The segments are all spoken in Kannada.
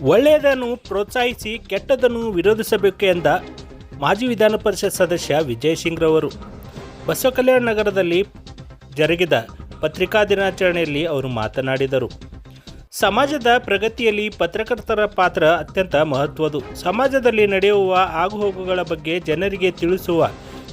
ಒಳ್ಳೆಯದನ್ನು ಪ್ರೋತ್ಸಾಹಿಸಿ ಕೆಟ್ಟದನ್ನು ವಿರೋಧಿಸಬೇಕು ಎಂದ ಮಾಜಿ ವಿಧಾನ ಪರಿಷತ್ ಸದಸ್ಯ ವಿಜಯ್ ಸಿಂಗ್ ರವರು ಬಸವ ಕಲ್ಯಾಣ ನಗರದಲ್ಲಿ ಜರುಗಿದ ಪತ್ರಿಕಾ ದಿನಾಚರಣೆಯಲ್ಲಿ ಅವರು ಮಾತನಾಡಿದರು. ಸಮಾಜದ ಪ್ರಗತಿಯಲ್ಲಿ ಪತ್ರಕರ್ತರ ಪಾತ್ರ ಅತ್ಯಂತ ಮಹತ್ವದು ಸಮಾಜದಲ್ಲಿ ನಡೆಯುವ ಆಗುಹೋಗುಗಳ ಬಗ್ಗೆ ಜನರಿಗೆ ತಿಳಿಸುವ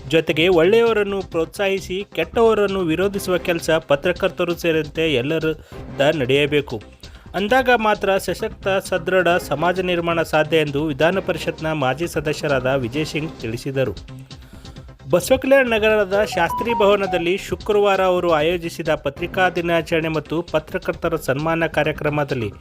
ಜೊತೆಗೆ ಒಳ್ಳೆಯವರನ್ನು ಪ್ರೋತ್ಸಾಹಿಸಿ ಕೆಟ್ಟವರನ್ನು ವಿರೋಧಿಸುವ ಕೆಲಸ ಪತ್ರಕರ್ತರು ಸೇರಿದಂತೆ ಎಲ್ಲರದ ನಡೆಯಬೇಕು. ಅಂದಾಗ ಮಾತ್ರ ಸಶಕ್ತ ಸದೃಢ ಸಮಾಜ ನಿರ್ಮಾಣ ಸಾಧ್ಯ ಎಂದು ವಿಧಾನ ಪರಿಷತ್ನ ಮಾಜಿ ಸದಸ್ಯರಾದ ವಿಜಯ್ ಸಿಂಗ್ ತಿಳಿಸಿದರು. ಬಸವಕಲ್ಯಾಣ ನಗರದ ಶಾಸ್ತ್ರಿ ಭವನದಲ್ಲಿ ಶುಕ್ರವಾರ ಅವರು ಆಯೋಜಿಸಿದ ಪತ್ರಿಕಾ ದಿನಾಚರಣೆ ಮತ್ತು ಪತ್ರಕರ್ತರ ಸನ್ಮಾನ ಕಾರ್ಯಕ್ರಮದಲ್ಲಿ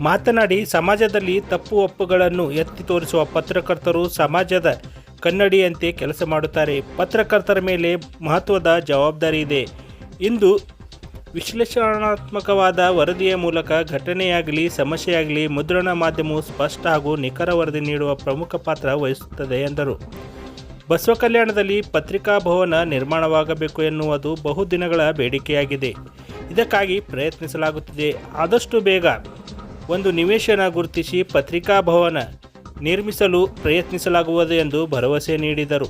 ಮಾತನಾಡಿ, ಸಮಾಜದಲ್ಲಿ ತಪ್ಪು ಒಪ್ಪುಗಳನ್ನು ಎತ್ತಿ ತೋರಿಸುವ ಪತ್ರಕರ್ತರು ಸಮಾಜದ ಕನ್ನಡಿಯಂತೆ ಕೆಲಸ ಮಾಡುತ್ತಾರೆ. ಪತ್ರಕರ್ತರ ಮೇಲೆ ಮಹತ್ವದ ಜವಾಬ್ದಾರಿ ಇದೆ ಇಂದು ವಿಶ್ಲೇಷಣಾತ್ಮಕವಾದ ವರದಿಯ ಮೂಲಕ ಘಟನೆಯಾಗಲಿ, ಸಮಸ್ಯೆಯಾಗಲಿ ಮುದ್ರಣ ಮಾಧ್ಯಮವು ಸ್ಪಷ್ಟ ಹಾಗೂ ನಿಖರ ವರದಿ ನೀಡುವ ಪ್ರಮುಖ ಪಾತ್ರ ವಹಿಸುತ್ತದೆ ಎಂದರು. ಬಸವ ಕಲ್ಯಾಣದಲ್ಲಿ ಪತ್ರಿಕಾ ಭವನ ನಿರ್ಮಾಣವಾಗಬೇಕು ಎನ್ನುವುದು ಬಹುದಿನಗಳ ಬೇಡಿಕೆಯಾಗಿದೆ. ಇದಕ್ಕಾಗಿ ಪ್ರಯತ್ನಿಸಲಾಗುತ್ತಿದೆ. ಆದಷ್ಟು ಬೇಗ ಒಂದು ನಿವೇಶನ ಗುರುತಿಸಿ ಪತ್ರಿಕಾ ಭವನ ನಿರ್ಮಿಸಲು ಪ್ರಯತ್ನಿಸಲಾಗುವುದು ಎಂದು ಭರವಸೆ ನೀಡಿದರು.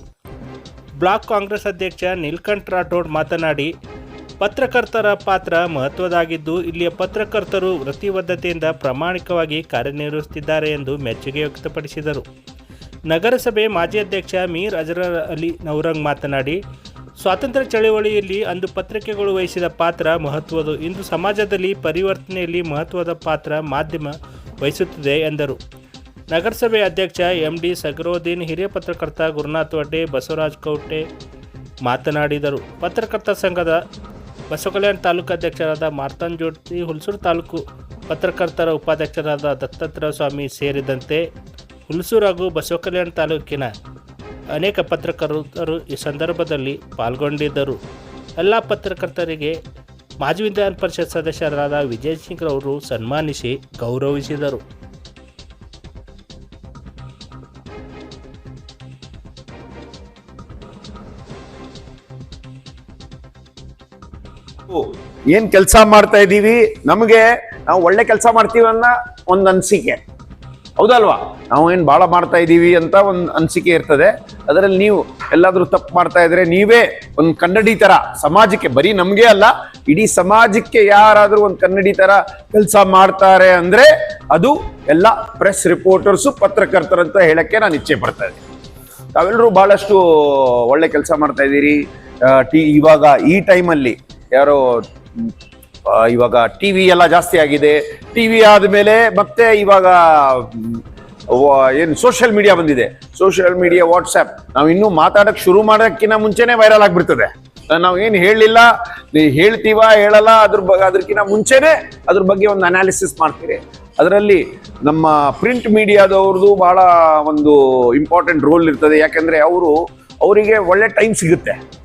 ಬ್ಲಾಕ್ ಕಾಂಗ್ರೆಸ್ ಅಧ್ಯಕ್ಷ ನೀಲ್ಕಂಠ್ ರಾಠೋಡ್ ಮಾತನಾಡಿ ಪತ್ರಕರ್ತರ ಪಾತ್ರ ಮಹತ್ವದಾಗಿದ್ದು ಇಲ್ಲಿಯ ಪತ್ರಕರ್ತರು ವೃತ್ತಿಬದ್ಧತೆಯಿಂದ ಪ್ರಾಮಾಣಿಕವಾಗಿ ಕಾರ್ಯನಿರ್ವಹಿಸುತ್ತಿದ್ದಾರೆ ಎಂದು ಮೆಚ್ಚುಗೆ ವ್ಯಕ್ತಪಡಿಸಿದರು. ನಗರಸಭೆ ಮಾಜಿ ಅಧ್ಯಕ್ಷ ಮೀರ್ ಅಜರರ್ ಅಲಿ ನೌರಂಗ್ ಮಾತನಾಡಿ, ಸ್ವಾತಂತ್ರ್ಯ ಚಳವಳಿಯಲ್ಲಿ ಅಂದು ಪತ್ರಿಕೆಗಳು ವಹಿಸಿದ ಪಾತ್ರ ಮಹತ್ವದು ಇಂದು ಸಮಾಜದಲ್ಲಿ ಪರಿವರ್ತನೆಯಲ್ಲಿ ಮಹತ್ವದ ಪಾತ್ರ ಮಾಧ್ಯಮ ವಹಿಸುತ್ತಿದೆ ಎಂದರು. ನಗರಸಭೆ ಅಧ್ಯಕ್ಷ ಎಂ ಡಿ ಸಗರೋದ್ದೀನ್, ಹಿರಿಯ ಪತ್ರಕರ್ತ ಗುರುನಾಥ್ ವಡ್ಡೆ, ಬಸವರಾಜ್ ಕೌಟೆ ಮಾತನಾಡಿದರು. ಪತ್ರಕರ್ತ ಸಂಘದ ಬಸವಕಲ್ಯಾಣ ತಾಲೂಕು ಅಧ್ಯಕ್ಷರಾದ ಮಾರ್ತಾನ್ ಜ್ಯೋತಿ, ಹುಲ್ಸೂರು ತಾಲೂಕು ಪತ್ರಕರ್ತರ ಉಪಾಧ್ಯಕ್ಷರಾದ ದತ್ತಾತ್ರೇಯ ಸ್ವಾಮಿ ಸೇರಿದಂತೆ ಹುಲ್ಸೂರು ಹಾಗೂ ಬಸವಕಲ್ಯಾಣ ತಾಲೂಕಿನ ಅನೇಕ ಪತ್ರಕರ್ತರು ಈ ಸಂದರ್ಭದಲ್ಲಿ ಪಾಲ್ಗೊಂಡಿದ್ದರು. ಎಲ್ಲ ಪತ್ರಕರ್ತರಿಗೆ ಮಾಜಿ ವಿಧಾನ ಪರಿಷತ್ ಸದಸ್ಯರಾದ ವಿಜಯ್ ಸಿಂಗ್ ಅವರು ಸನ್ಮಾನಿಸಿ ಗೌರವಿಸಿದರು. ಏನ್ ಕೆಲಸ ಮಾಡ್ತಾ ಇದ್ದೀವಿ ನಮಗೆ ನಾವು ಒಳ್ಳೆ ಕೆಲಸ ಮಾಡ್ತೀವಿ ಅನ್ನೋ ಒಂದ್ ಅನಿಸಿಕೆ. ಹೌದಲ್ವಾ? ನಾವು ಏನ್ ಬಹಳ ಮಾಡ್ತಾ ಇದ್ದೀವಿ ಅಂತ ಒಂದ್ ಅನಿಸಿಕೆ ಇರ್ತದೆ. ಅದರಲ್ಲಿ ನೀವು ಎಲ್ಲಾದ್ರೂ ತಪ್ಪು ಮಾಡ್ತಾ ಇದ್ರೆ ನೀವೇ ಒಂದ್ ಕನ್ನಡಿ ತರ, ಸಮಾಜಕ್ಕೆ, ಬರೀ ನಮ್ಗೆ ಅಲ್ಲ, ಇಡೀ ಸಮಾಜಕ್ಕೆ ಯಾರಾದ್ರೂ ಒಂದ್ ಕನ್ನಡಿ ತರ ಕೆಲಸ ಮಾಡ್ತಾರೆ ಅಂದ್ರೆ ಅದು ಎಲ್ಲ ಪ್ರೆಸ್ ರಿಪೋರ್ಟರ್ಸು ಪತ್ರಕರ್ತರಂತ ಹೇಳಕ್ಕೆ ನಾನು ಇಚ್ಛೆ ಪಡ್ತಾ ಇದ್ದೀನಿ. ತಾವೆಲ್ಲರೂ ಬಹಳಷ್ಟು ಒಳ್ಳೆ ಕೆಲಸ ಮಾಡ್ತಾ ಇದ್ದೀರಿ. ಟಿ, ಇವಾಗ ಈ ಟೈಮಲ್ಲಿ ಯಾರೋ ಇವಾಗ ಟಿ ವಿ ಎಲ್ಲ ಜಾಸ್ತಿ ಆಗಿದೆ. ಟಿವಿ ಆದಮೇಲೆ ಮತ್ತೆ ಇವಾಗ ಏನು ವ- ಸೋಷಿಯಲ್ ಮೀಡಿಯಾ ಬಂದಿದೆ. ಸೋಷಿಯಲ್ ಮೀಡಿಯಾ ವಾಟ್ಸ್ಆಪ್ ನಾವು ಇನ್ನೂ ಮಾತಾಡಕ್ ಶುರು ಮಾಡೋಕ್ಕಿಂತ ಮುಂಚೆನೇ ವೈರಲ್ ಆಗಿಬಿಡ್ತದೆ. ನಾವು ಏನು ಹೇಳಲಿಲ್ಲ ಹೇಳ್ತೀವ, ಹೇಳಲ್ಲ, ಅದ್ರ ಬಗ್ಗೆ ಅದಕ್ಕಿಂತ ಮುಂಚೆನೇ ಅದ್ರ ಬಗ್ಗೆ ಒಂದು ಅನಾಲಿಸಿಸ್ ಮಾಡ್ತೀರಿ. ಅದರಲ್ಲಿ ನಮ್ಮ ಪ್ರಿಂಟ್ ಮೀಡಿಯಾದವ್ರದ್ದು ಬಹಳ ಒಂದು ಇಂಪಾರ್ಟೆಂಟ್ ರೋಲ್ ಇರ್ತದೆ. ಯಾಕಂದ್ರೆ ಅವರು, ಅವರಿಗೆ ಒಳ್ಳೆ ಟೈಮ್ ಸಿಗುತ್ತೆ.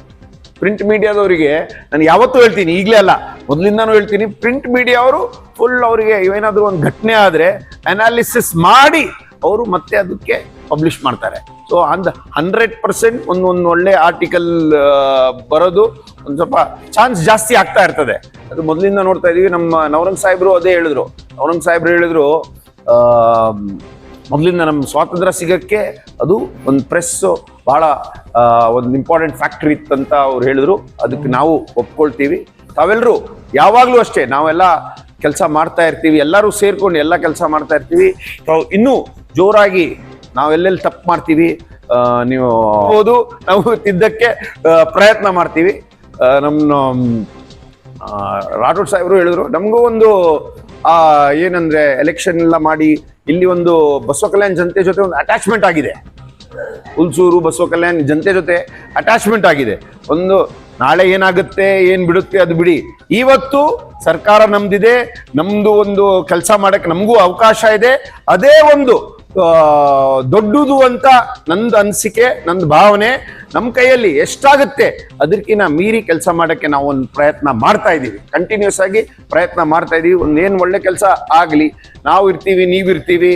ಪ್ರಿಂಟ್ ಮೀಡಿಯಾದವರಿಗೆ ನಾನು ಯಾವತ್ತೂ ಹೇಳ್ತೀನಿ, ಈಗಲೇ ಅಲ್ಲ. ಮೊದಲಿಂದಾನು ಹೇಳ್ತೀನಿ ಪ್ರಿಂಟ್ ಮೀಡಿಯಾ ಅವರು ಫುಲ್ ಅವರಿಗೆ ಏನಾದರೂ ಒಂದು ಘಟನೆ ಆದರೆ ಅನಾಲಿಸಿಸ್ ಮಾಡಿ ಅವರು ಮತ್ತೆ ಅದಕ್ಕೆ ಪಬ್ಲಿಷ್ ಮಾಡ್ತಾರೆ. ಸೊ ಅಂದ್ ಹಂಡ್ರೆಡ್ ಪರ್ಸೆಂಟ್ ಒಂದು ಒಂದು ಒಳ್ಳೆ ಆರ್ಟಿಕಲ್ ಬರೋದು ಒಂದು ಸ್ವಲ್ಪ ಚಾನ್ಸ್ ಜಾಸ್ತಿ ಆಗ್ತಾ ಇರ್ತದೆ. ಅದು ಮೊದಲಿಂದ ನೋಡ್ತಾ ಇದೀವಿ, ನಮ್ಮ ನವರಂಗ್ ಸಾಹೇಬ್ರು ಅದೇ ಹೇಳಿದ್ರು. ನವರಂಗ್ ಸಾಹೇಬ್ರು ಹೇಳಿದ್ರು ಮೊದಲಿಂದ ನಮ್ಮ ಸ್ವಾತಂತ್ರ್ಯ ಸಿಗಕ್ಕೆ ಅದು ಒಂದು ಪ್ರೆಸ್ ಬಹಳ ಒಂದು ಇಂಪಾರ್ಟೆಂಟ್ ಫ್ಯಾಕ್ಟ್ರಿ ಇತ್ತಂತ ಅವ್ರು ಹೇಳಿದ್ರು. ಅದಕ್ಕೆ ನಾವು ಒಪ್ಕೊಳ್ತೀವಿ. ತಾವೆಲ್ಲರೂ ಯಾವಾಗಲೂ ಅಷ್ಟೇ, ನಾವೆಲ್ಲ ಕೆಲಸ ಮಾಡ್ತಾ ಇರ್ತೀವಿ, ಎಲ್ಲರೂ ಸೇರ್ಕೊಂಡು ಎಲ್ಲ ಕೆಲಸ ಮಾಡ್ತಾ ಇರ್ತೀವಿ. ತಾವು ಇನ್ನೂ ಜೋರಾಗಿ ನಾವೆಲ್ಲೆಲ್ಲಿ ತಪ್ಪು ಮಾಡ್ತೀವಿ ನೀವು ಹೌದು ನಾವು ತಿದ್ದಕ್ಕೆ ಪ್ರಯತ್ನ ಮಾಡ್ತೀವಿ. ನಮ್ಮ ರಾಠೋಡ್ ಸಾಹೇಬರು ಹೇಳಿದ್ರು, ನಮಗೂ ಒಂದು, ಆ, ಏನಂದ್ರೆ ಎಲೆಕ್ಷನ್ ಎಲ್ಲ ಮಾಡಿ ಇಲ್ಲಿ ಒಂದು ಬಸವ ಕಲ್ಯಾಣ ಜನತೆ ಜೊತೆ ಒಂದು ಅಟ್ಯಾಚ್ಮೆಂಟ್ ಆಗಿದೆ. ಹುಲ್ಸೂರು ಬಸವ ಕಲ್ಯಾಣ ಜನತೆ ಜೊತೆ ಅಟ್ಯಾಚ್ಮೆಂಟ್ ಆಗಿದೆ. ಒಂದು, ನಾಳೆ ಏನಾಗುತ್ತೆ, ಏನ್ ಬಿಡುತ್ತೆ ಅದು ಬಿಡಿ. ಇವತ್ತು ಸರ್ಕಾರ ನಮ್ದಿದೆ, ನಮ್ದು ಒಂದು ಕೆಲಸ ಮಾಡಕ್ಕೆ ನಮಗೂ ಅವಕಾಶ ಇದೆ. ಅದೇ ಒಂದು ದೊಡ್ಡದು ಅಂತ ನಂದು ಅನಿಸಿಕೆ, ನಂದು ಭಾವನೆ ನಮ್ಮ ಕೈಯಲ್ಲಿ ಎಷ್ಟಾಗುತ್ತೆ ಅದಕ್ಕಿಂತ ಮೀರಿ ಕೆಲಸ ಮಾಡಕ್ಕೆ ನಾವು ಒಂದು ಪ್ರಯತ್ನ ಮಾಡ್ತಾ ಇದ್ದೀವಿ. ಕಂಟಿನ್ಯೂಸ್ ಆಗಿ ಪ್ರಯತ್ನ ಮಾಡ್ತಾ ಇದೀವಿ ಒಂದು ಒಳ್ಳೆ ಕೆಲಸ ಆಗಲಿ, ನಾವು ಇರ್ತೀವಿ ನೀವಿರ್ತೀವಿ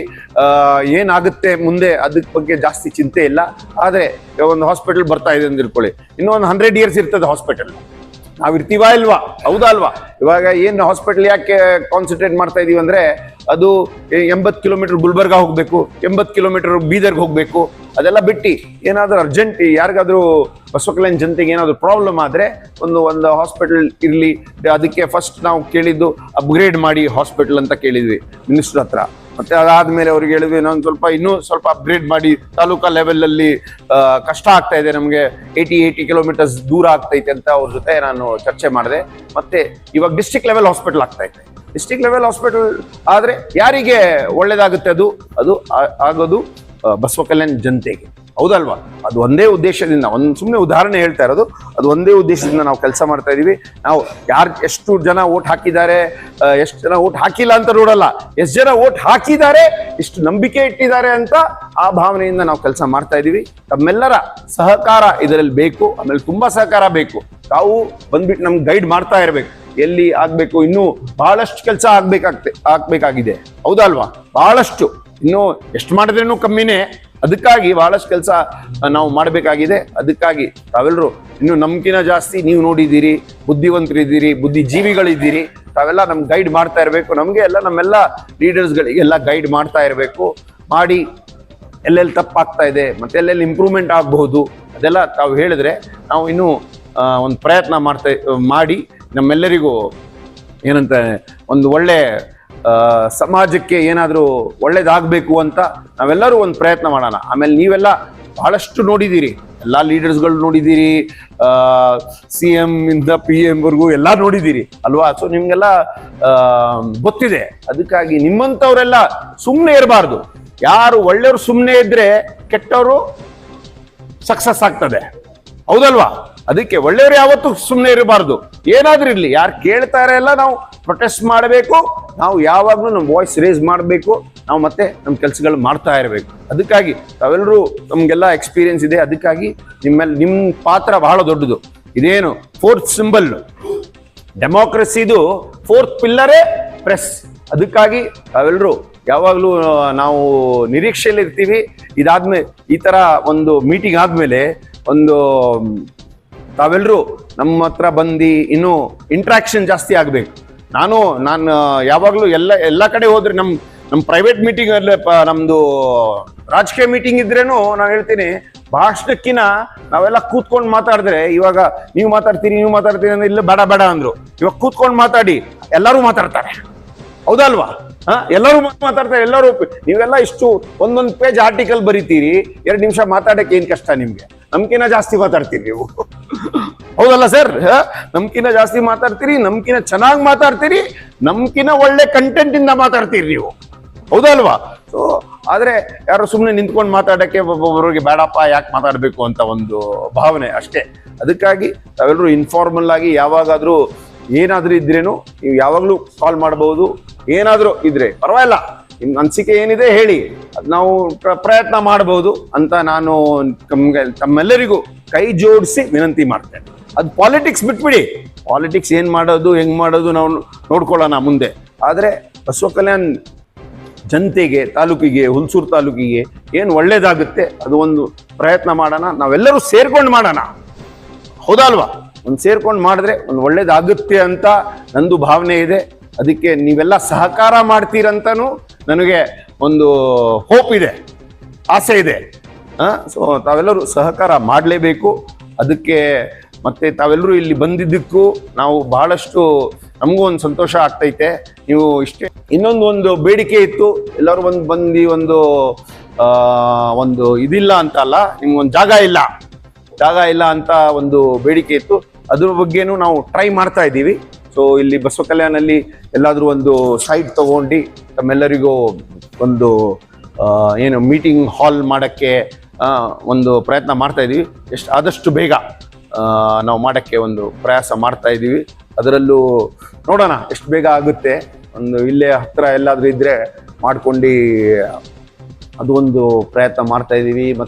ಏನಾಗುತ್ತೆ ಮುಂದೆ ಅದಕ್ಕೆ ಬಗ್ಗೆ ಜಾಸ್ತಿ ಚಿಂತೆ ಇಲ್ಲ. ಆದರೆ ಒಂದು ಹಾಸ್ಪಿಟಲ್ ಬರ್ತಾ ಇದೆ ಅಂದಿರ್ಕೊಳ್ಳಿ. ಇನ್ನೊಂದು ಹಂಡ್ರೆಡ್ ಇಯರ್ಸ್ ಇರ್ತದೆ ಹಾಸ್ಪಿಟಲ್ ನಾವ್ ಇರ್ತೀವಾ ಇಲ್ವಾ? ಹೌದಾ ಅಲ್ವಾ ಇವಾಗ ಏನು ಹಾಸ್ಪಿಟಲ್ ಯಾಕೆ ಕಾನ್ಸಂಟ್ರೇಟ್ ಮಾಡ್ತಾ ಇದೀವಿ ಅಂದ್ರೆ ಅದು ಎಂಬತ್ತು ಕಿಲೋಮೀಟರ್ ಗುಲ್ಬರ್ಗ ಹೋಗ್ಬೇಕು, ಎಂಬತ್ತು ಕಿಲೋಮೀಟರ್ ಬೀದರ್ಗೆ ಹೋಗ್ಬೇಕು, ಅದೆಲ್ಲ ಬಿಟ್ಟು. ಏನಾದ್ರೂ ಅರ್ಜೆಂಟ್ ಯಾರಿಗಾದ್ರೂ ಬಸವ ಕಲ್ಯಾಣ ಜನತೆಗೆ ಏನಾದ್ರೂ ಪ್ರಾಬ್ಲಮ್ ಆದ್ರೆ ಒಂದು ಒಂದು ಹಾಸ್ಪಿಟಲ್ ಇರ್ಲಿ, ಅದಕ್ಕೆ ಫಸ್ಟ್ ನಾವು ಕೇಳಿದ್ದು ಅಪ್ಗ್ರೇಡ್ ಮಾಡಿ ಹಾಸ್ಪಿಟಲ್ ಅಂತ ಕೇಳಿದ್ವಿ ಮಿನಿಸ್ಟರ್ ಹತ್ರ. ಮತ್ತೆ ಅದಾದ್ಮೇಲೆ ಅವ್ರಿಗೆ ಹೇಳಿದ್ವಿ ಇನ್ನೊಂದು ಸ್ವಲ್ಪ, ಇನ್ನೂ ಸ್ವಲ್ಪ ಅಪ್ಗ್ರೇಡ್ ಮಾಡಿ ತಾಲೂಕಾ ಲೆವೆಲ್ ಅಲ್ಲಿ ಕಷ್ಟ ಆಗ್ತಾ ಇದೆ ನಮಗೆ. ಏಯ್ಟಿ ಏಯ್ಟಿ ಕಿಲೋಮೀಟರ್ಸ್ ದೂರ ಆಗ್ತೈತೆ ಅಂತ ಅವ್ರ ಜೊತೆ ನಾನು ಚರ್ಚೆ ಮಾಡಿದೆ. ಮತ್ತೆ ಇವಾಗ ಡಿಸ್ಟಿಕ್ ಲೆವೆಲ್ ಹಾಸ್ಪಿಟಲ್ ಆಗ್ತಾ ಇದೆ. ಡಿಸ್ಟಿಕ್ ಲೆವೆಲ್ ಹಾಸ್ಪಿಟಲ್ ಆದ್ರೆ ಯಾರಿಗೆ ಒಳ್ಳೇದಾಗುತ್ತೆ ಅದು? ಅದು ಆಗೋದು ಬಸವ ಕಲ್ಯಾಣ್ ಜನತೆಗೆ. ಹೌದಲ್ವಾ? ಅದು ಒಂದೇ ಉದ್ದೇಶದಿಂದ, ಒಂದು ಸುಮ್ಮನೆ ಉದಾಹರಣೆ ಹೇಳ್ತಾ ಇರೋದು, ಅದು ಒಂದೇ ಉದ್ದೇಶದಿಂದ ನಾವು ಕೆಲಸ ಮಾಡ್ತಾ ಇದೀವಿ. ನಾವು ಯಾರು, ಎಷ್ಟು ಜನ ಓಟ್ ಹಾಕಿದ್ದಾರೆ ಎಷ್ಟು ಜನ ಓಟ್ ಹಾಕಿಲ್ಲ ಅಂತ ನೋಡಲ್ಲ. ಎಷ್ಟು ಜನ ಓಟ್ ಹಾಕಿದ್ದಾರೆ ಎಷ್ಟು ನಂಬಿಕೆ ಇಟ್ಟಿದ್ದಾರೆ ಅಂತ ಆ ಭಾವನೆಯಿಂದ ನಾವು ಕೆಲಸ ಮಾಡ್ತಾ ಇದೀವಿ. ತಮ್ಮೆಲ್ಲರ ಸಹಕಾರ ಇದರಲ್ಲಿ ಬೇಕು, ಆಮೇಲೆ ತುಂಬಾ ಸಹಕಾರ ಬೇಕು. ತಾವು ಬಂದ್ಬಿಟ್ಟು ನಮ್ಗೆ ಗೈಡ್ ಮಾಡ್ತಾ ಇರಬೇಕು. ಎಲ್ಲಿ ಆಗ್ಬೇಕು, ಇನ್ನೂ ಬಹಳಷ್ಟು ಕೆಲಸ ಆಗ್ಬೇಕಾಗ್ತೆ, ಆಗ್ಬೇಕಾಗಿದೆ. ಹೌದಲ್ವಾ? ಬಹಳಷ್ಟು. ಇನ್ನು ಎಷ್ಟು ಮಾಡಿದ್ರೇನು ಕಮ್ಮಿನೇ. ಅದಕ್ಕಾಗಿ ಬಹಳಷ್ಟು ಕೆಲಸ ನಾವು ಮಾಡಬೇಕಾಗಿದೆ. ಅದಕ್ಕಾಗಿ ತಾವೆಲ್ಲರೂ ಇನ್ನು ನಮ್ಕಿನ ಜಾಸ್ತಿ ನೀವು ನೋಡಿದ್ದೀರಿ ಬುದ್ಧಿವಂತರಿದ್ದೀರಿ ಬುದ್ಧಿಜೀವಿಗಳಿದ್ದೀರಿ ತಾವೆಲ್ಲ ನಮ್ಗೆ ಗೈಡ್ ಮಾಡ್ತಾ ಇರಬೇಕು. ನಮಗೆ ಎಲ್ಲ ನಮ್ಮೆಲ್ಲ ಲೀಡರ್ಸ್ಗಳಿಗೆಲ್ಲ ಗೈಡ್ ಮಾಡ್ತಾ ಇರಬೇಕು. ಮಾಡಿ ಎಲ್ಲೆಲ್ಲಿ ತಪ್ಪಾಗ್ತಾ ಇದೆ ಮತ್ತೆ ಎಲ್ಲೆಲ್ಲಿ ಇಂಪ್ರೂವ್ಮೆಂಟ್ ಆಗಬಹುದು ಅದೆಲ್ಲ ತಾವು ಹೇಳಿದ್ರೆ ನಾವು ಇನ್ನೂ ಒಂದು ಪ್ರಯತ್ನ ಮಾಡ್ತಾ ಮಾಡಿ ನಮ್ಮೆಲ್ಲರಿಗೂ ಏನಂತ ಒಂದು ಒಳ್ಳೆ ಆ, ಸಮಾಜಕ್ಕೆ ಏನಾದರೂ ಒಳ್ಳೇದಾಗಬೇಕು ಅಂತ ನಾವೆಲ್ಲರೂ ಒಂದು ಪ್ರಯತ್ನ ಮಾಡೋಣ. ಆಮೇಲೆ ನೀವೆಲ್ಲ ಬಹಳಷ್ಟು ನೋಡಿದ್ದೀರಿ. ಎಲ್ಲ ಲೀಡರ್ಸ್ಗಳು ನೋಡಿದ್ದೀರಿ ಸಿ ಎಂ ಇಂದ ಪಿ ಎಮ್ವರೆಗೂ ಎಲ್ಲ ನೋಡಿದ್ದೀರಿ, ಅಲ್ವಾ? ಸೊ ನಿಮಗೆಲ್ಲ ಗೊತ್ತಿದೆ. ಅದಕ್ಕಾಗಿ ನಿಮ್ಮಂಥವರೆಲ್ಲ ಸುಮ್ಮನೆ ಇರಬಾರ್ದು. ಯಾರು ಒಳ್ಳೆಯವ್ರು ಸುಮ್ಮನೆ ಇದ್ರೆ ಕೆಟ್ಟವರು ಸಕ್ಸಸ್ ಆಗ್ತದೆ. ಹೌದಲ್ವಾ? ಅದಕ್ಕೆ ಒಳ್ಳೆಯವರು ಯಾವತ್ತೂ ಸುಮ್ಮನೆ ಇರಬಾರ್ದು. ಏನಾದ್ರೂ ಇರ್ಲಿ. ಯಾರು ಕೇಳ್ತಾರೆ ಎಲ್ಲ ನಾವು ಪ್ರೊಟೆಸ್ಟ್ ಮಾಡಬೇಕು. ನಾವು ಯಾವಾಗಲೂ ನಮ್ಮ ವಾಯ್ಸ್ ರೇಸ್ ಮಾಡಬೇಕು. ನಾವು ಮತ್ತೆ ನಮ್ಮ ಕೆಲಸಗಳು ಮಾಡ್ತಾ ಇರಬೇಕು. ಅದಕ್ಕಾಗಿ ತಾವೆಲ್ಲರೂ ನಮಗೆಲ್ಲ ಎಕ್ಸ್ಪೀರಿಯನ್ಸ್ ಇದೆ. ಅದಕ್ಕಾಗಿ ನಿಮ್ಮಲ್ಲಿ ನಿಮ್ಮ ಪಾತ್ರ ಬಹಳ ದೊಡ್ಡದು. ಇದೇನು ಫೋರ್ತ್ ಸಿಂಬಲ್ ಡೆಮೋಕ್ರಸಿದು ಫೋರ್ತ್ ಪಿಲ್ಲರೇ ಪ್ರೆಸ್ ಅದಕ್ಕಾಗಿ ತಾವೆಲ್ಲರೂ ಯಾವಾಗಲೂ ನಾವು ನಿರೀಕ್ಷೆಯಲ್ಲಿ ಇರ್ತೀವಿ ಇದಾದ್ಮೇಲೆ ಈ ತರ ಒಂದು ಮೀಟಿಂಗ್ ಆದಮೇಲೆ ಒಂದು ತಾವೆಲ್ಲರೂ ನಮ್ಮ ಹತ್ರ ಬಂದು ಇನ್ನು ಇಂಟ್ರಾಕ್ಷನ್ ಜಾಸ್ತಿ ಆಗಬೇಕು. ನಾನು ನಾನು ಯಾವಾಗಲೂ ಎಲ್ಲ ಎಲ್ಲ ಕಡೆ ಹೋದ್ರೆ ನಮ್ಮ ನಮ್ಮ ಪ್ರೈವೇಟ್ ಮೀಟಿಂಗ್ ಅಲ್ಲಿ ನಮ್ಮದು ರಾಜಕೀಯ ಮೀಟಿಂಗ್ ಇದ್ರೇನು ನಾನು ಹೇಳ್ತೀನಿ ಭಾಷಣಕ್ಕಿನ ನಾವೆಲ್ಲ ಕೂತ್ಕೊಂಡು ಮಾತಾಡಿದ್ರೆ, ಇವಾಗ ನೀವು ಮಾತಾಡ್ತೀರಿ ನೀವು ಮಾತಾಡ್ತೀರಿ ಅಂದ್ರೆ ಇಲ್ಲ ಬೇಡ ಬೇಡ ಅಂದ್ರು. ಇವಾಗ ಕೂತ್ಕೊಂಡು ಮಾತಾಡಿ, ಎಲ್ಲರೂ ಮಾತಾಡ್ತಾರೆ. ಹೌದಲ್ವಾ ಹಾ? ಎಲ್ಲರೂ ಮಾತಾಡ್ತಾರೆ, ಎಲ್ಲರೂ ನೀವೆಲ್ಲ ಇಷ್ಟು ಒಂದೊಂದು ಪೇಜ್ ಆರ್ಟಿಕಲ್ ಬರೀತೀರಿ, ಎರಡು ನಿಮಿಷ ಮಾತಾಡಕ್ಕೆ ಏನು ಕಷ್ಟ ನಿಮ್ಗೆ? ನಮ್ಕಿನ ಜಾಸ್ತಿ ಮಾತಾಡ್ತೀರಿ ನೀವು. ಹೌದಲ್ಲ ಸರ್ ನಮ್ಕಿನ ಜಾಸ್ತಿ ಮಾತಾಡ್ತೀರಿ ನಮ್ಕಿನ ಚೆನ್ನಾಗಿ ಮಾತಾಡ್ತೀರಿ ನಮ್ಕಿನ ಒಳ್ಳೆ ಕಂಟೆಂಟ್ ಇಂದ ಮಾತಾಡ್ತೀರಿ ನೀವು. ಹೌದಲ್ವಾ ಸೊ ಆದ್ರೆ ಯಾರು ಸುಮ್ಮನೆ ನಿಂತ್ಕೊಂಡು ಮಾತಾಡಕ್ಕೆ ಒಬ್ಬೊಬ್ಬರಿಗೆ ಬೇಡಪ್ಪ, ಯಾಕೆ ಮಾತಾಡಬೇಕು ಅಂತ ಒಂದು ಭಾವನೆ ಅಷ್ಟೇ. ಅದಕ್ಕಾಗಿ ತಾವೆಲ್ಲರೂ ಇನ್ಫಾರ್ಮಲ್ ಆಗಿ ಯಾವಾಗಾದ್ರೂ ಏನಾದ್ರೂ ಇದ್ರೇನು, ನೀವು ಯಾವಾಗಲೂ ಕಾಲ್ ಮಾಡಬಹುದು ಏನಾದ್ರೂ ಇದ್ರೆ, ಪರವಾಗಿಲ್ಲ. ನಿಮ್ ಅನಿಸಿಕೆ ಏನಿದೆ ಹೇಳಿ. ನಾವು ಪ್ರ- ಪ್ರಯತ್ನ ಮಾಡಬಹುದು ಅಂತ ನಾನು ತಮ್ಗೆ ತಮ್ಮೆಲ್ಲರಿಗೂ ಕೈ ಜೋಡಿಸಿ ವಿನಂತಿ ಮಾಡ್ತೇನೆ. ಅದು ಪಾಲಿಟಿಕ್ಸ್ ಬಿಟ್ಬಿಡಿ. ಪಾಲಿಟಿಕ್ಸ್ ಏನು ಮಾಡೋದು, ಹೆಂಗ್ ಮಾಡೋದು ನಾವು ನೋಡ್ಕೊಳ್ಳೋಣ ಮುಂದೆ. ಆದರೆ ಬಸವ ಕಲ್ಯಾಣ್ ಜನತೆಗೆ, ತಾಲೂಕಿಗೆ, ಹುಲ್ಸೂರು ತಾಲೂಕಿಗೆ ಏನು ಒಳ್ಳೇದಾಗುತ್ತೆ ಅದು ಒಂದು ಪ್ರಯತ್ನ ಮಾಡೋಣ. ನಾವೆಲ್ಲರೂ ಸೇರ್ಕೊಂಡು ಮಾಡೋಣ. ಹೌದಲ್ವಾ? ಒಂದು ಸೇರ್ಕೊಂಡು ಮಾಡಿದ್ರೆ ಒಂದು ಒಳ್ಳೇದಾಗುತ್ತೆ ಅಂತ ನಂದು ಭಾವನೆ ಇದೆ. ಅದಕ್ಕೆ ನೀವೆಲ್ಲ ಸಹಕಾರ ಮಾಡ್ತೀರಂತನೂ ನನಗೆ ಒಂದು ಹೋಪ್ ಇದೆ, ಆಸೆ ಇದೆ. ಸೊ ತಾವೆಲ್ಲರೂ ಸಹಕಾರ ಮಾಡಲೇಬೇಕು. ಅದಕ್ಕೆ ಮತ್ತೆ ತಾವೆಲ್ಲರೂ ಇಲ್ಲಿ ಬಂದಿದ್ದಕ್ಕೂ ನಾವು ಬಹಳಷ್ಟು ನಮಗೂ ಒಂದು ಸಂತೋಷ ಆಗ್ತೈತೆ. ನೀವು ಇಷ್ಟೇ ಇನ್ನೊಂದು ಒಂದು ಬೇಡಿಕೆ ಇತ್ತು. ಎಲ್ಲರೂ ಒಂದು ಬಂದು ಒಂದು ಒಂದು ಇದಿಲ್ಲ ಅಂತ ಅಲ್ಲ, ನಿಮ್ಗೊಂದು ಜಾಗ ಇಲ್ಲ. ಜಾಗ ಇಲ್ಲ ಅಂತ ಒಂದು ಬೇಡಿಕೆ ಇತ್ತು. ಅದ್ರ ಬಗ್ಗೆನೂ ನಾವು ಟ್ರೈ ಮಾಡ್ತಾ ಇದ್ದೀವಿ. ಸೊ ಇಲ್ಲಿ ಬಸವ ಕಲ್ಯಾಣಲ್ಲಿ ಎಲ್ಲಾದ್ರೂ ಒಂದು ಸೈಟ್ ತಗೊಂಡು ತಮ್ಮೆಲ್ಲರಿಗೂ ಒಂದು ಏನು ಮೀಟಿಂಗ್ ಹಾಲ್ ಮಾಡೋಕ್ಕೆ ಒಂದು ಪ್ರಯತ್ನ ಮಾಡ್ತಾ ಇದ್ದೀವಿ ಎಷ್ಟು, ಆದಷ್ಟು ಬೇಗ ನಾವು ಮಾಡೋಕ್ಕೆ ಒಂದು ಪ್ರಯಾಸ ಮಾಡ್ತಾ ಇದ್ದೀವಿ ಅದರಲ್ಲೂ ನೋಡೋಣ, ಎಷ್ಟು ಬೇಗ ಆಗುತ್ತೆ. ಒಂದು ಇಲ್ಲೇ ಹತ್ತಿರ ಎಲ್ಲಾದರೂ ಇದ್ದರೆ ಮಾಡ್ಕೊಂಡು ಅದು ಒಂದು ಪ್ರಯತ್ನ ಮಾಡ್ತಾ ಇದ್ದೀವಿ ಮತ್ತು